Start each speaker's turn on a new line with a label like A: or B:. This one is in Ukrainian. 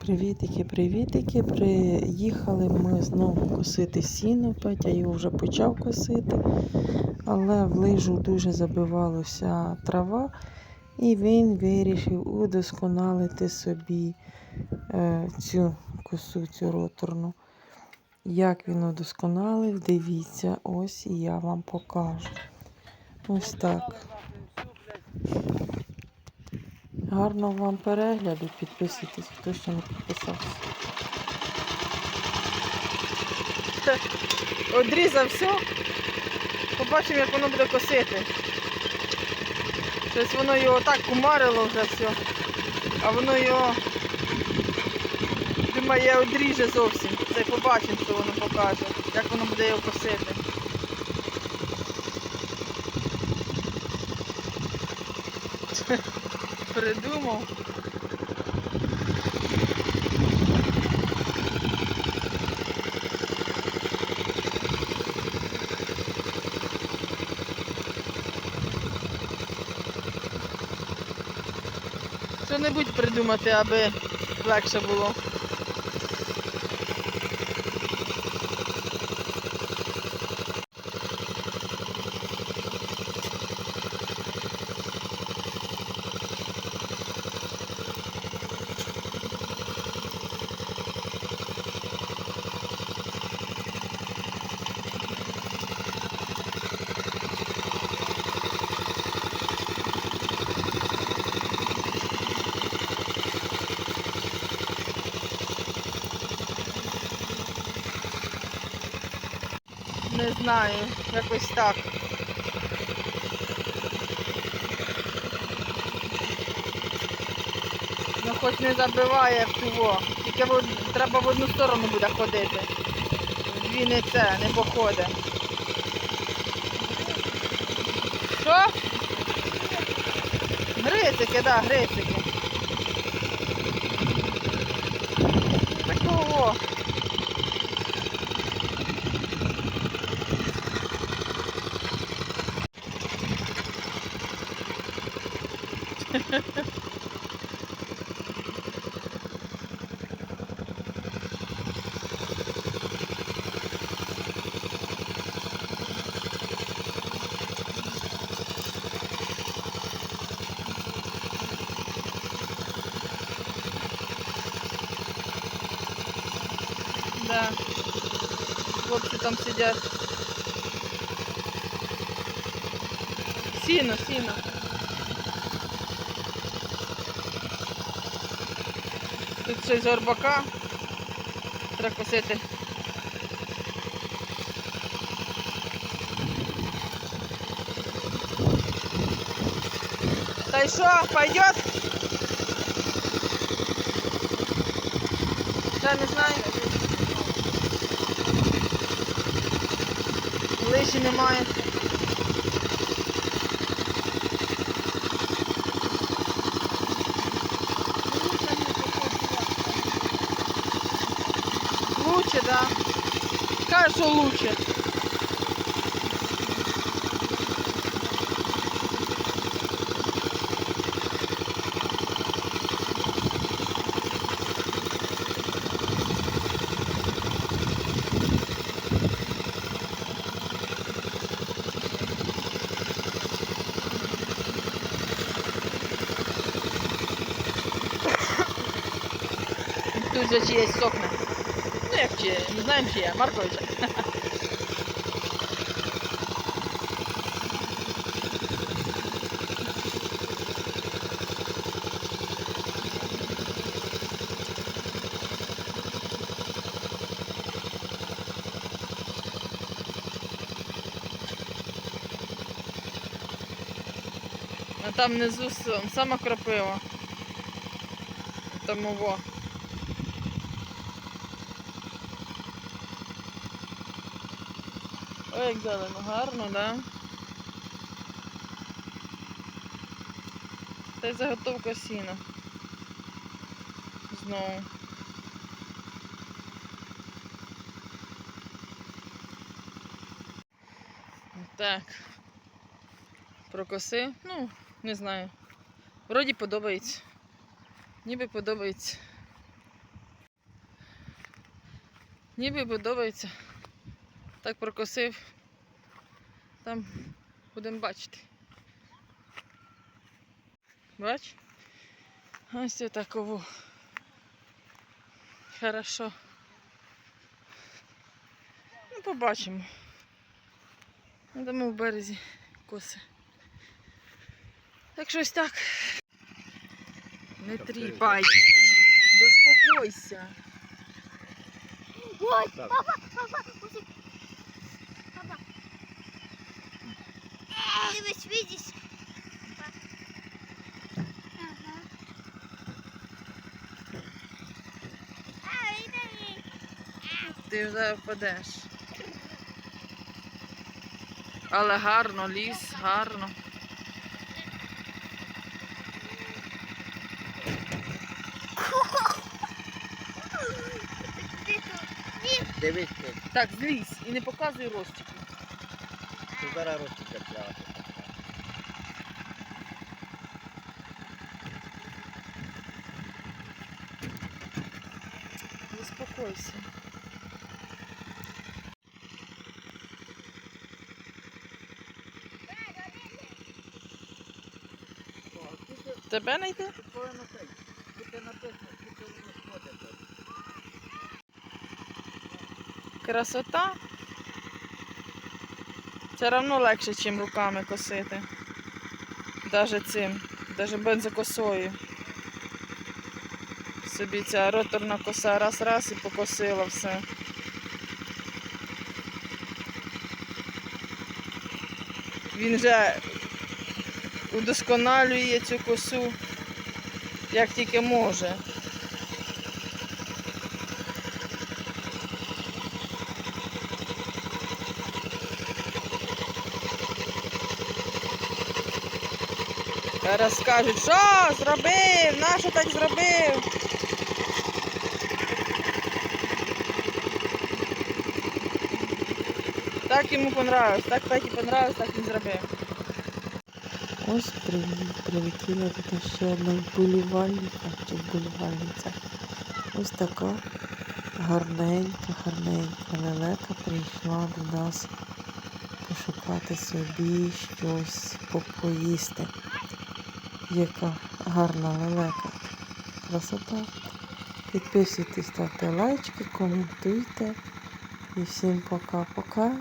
A: Привітики, привітики. Приїхали ми знову косити сіно. Петя його вже почав косити, але в лижу дуже забивалася трава, і він вирішив удосконалити собі е, цю косу, цю роторну. Як він удосконалив, дивіться, ось і я вам покажу. Ось так. Гарного вам перегляду, підписуйтесь, хто ще не підписався.
B: Одрізав все. Побачимо, як воно буде косити. Щось воно його так кумарило вже все. А воно його думає, одріже зовсім. Це побачимо, що воно покаже. Як воно буде його косити. Придумав. Що-небудь придумати, аби легше було. Не знаю, якось так. Ну хоч не забиває в того. Тільки треба в одну сторону буде ходити. Дві не це, не походить. Що? Грицики, так, да, грицики. Такого. Да. Хлопці там сидять. Сіно, сіно. Тут щось горбака. Треба косити. Та й що, пойдет? Я не знаю. Лиші немає. Лучше, да. Кажуть, лучше. Тут же чиєсь сохне. Ну як чиє, не знаємо чиє, Марковича. А там внизу с- сама крапива. Там во. Ой, як зелено, гарно, да? Та й заготовка сіна. Знову. Так. Прокоси. Ну, не знаю. Вроді подобається. Ніби подобається. Ніби подобається. Так прокосив. Там будемо бачити. Бач? Ось це таково. Хорошо. Ну, побачимо. Йдемо в березі коси. Так щось так. Не тріпай. Заспокойся.
C: Ой, папа, Папа. Ты ведь видишь? Ага.
B: Ти вже впадеш. Але гарно, ліс, гарно.
D: Дивись,
B: Так, злізь і не показуй розтіки.
D: Зараз розчика пляти.
B: Заспокойся. Тебе знайти? Красота. Все одно легше, ніж руками косити. Даже цим, даже бензокосою. Собі ця роторна коса раз-раз і покосила все. Він вже удосконалює цю косу, як тільки може. Зараз скажуть, що зробив, нащо так зробив? Так йому понравилось, так Петі понравилось, так він зробив.
A: Ось прилетіла тут ще одна вболівальниця чи вболівальниця. Ось така гарненька, гарненька лелека прийшла до нас пошукати собі щось попоїсти. Яка гарна лелека. Красота. Підписуйтесь, ставте лайки, коментуйте. І всім пока-пока.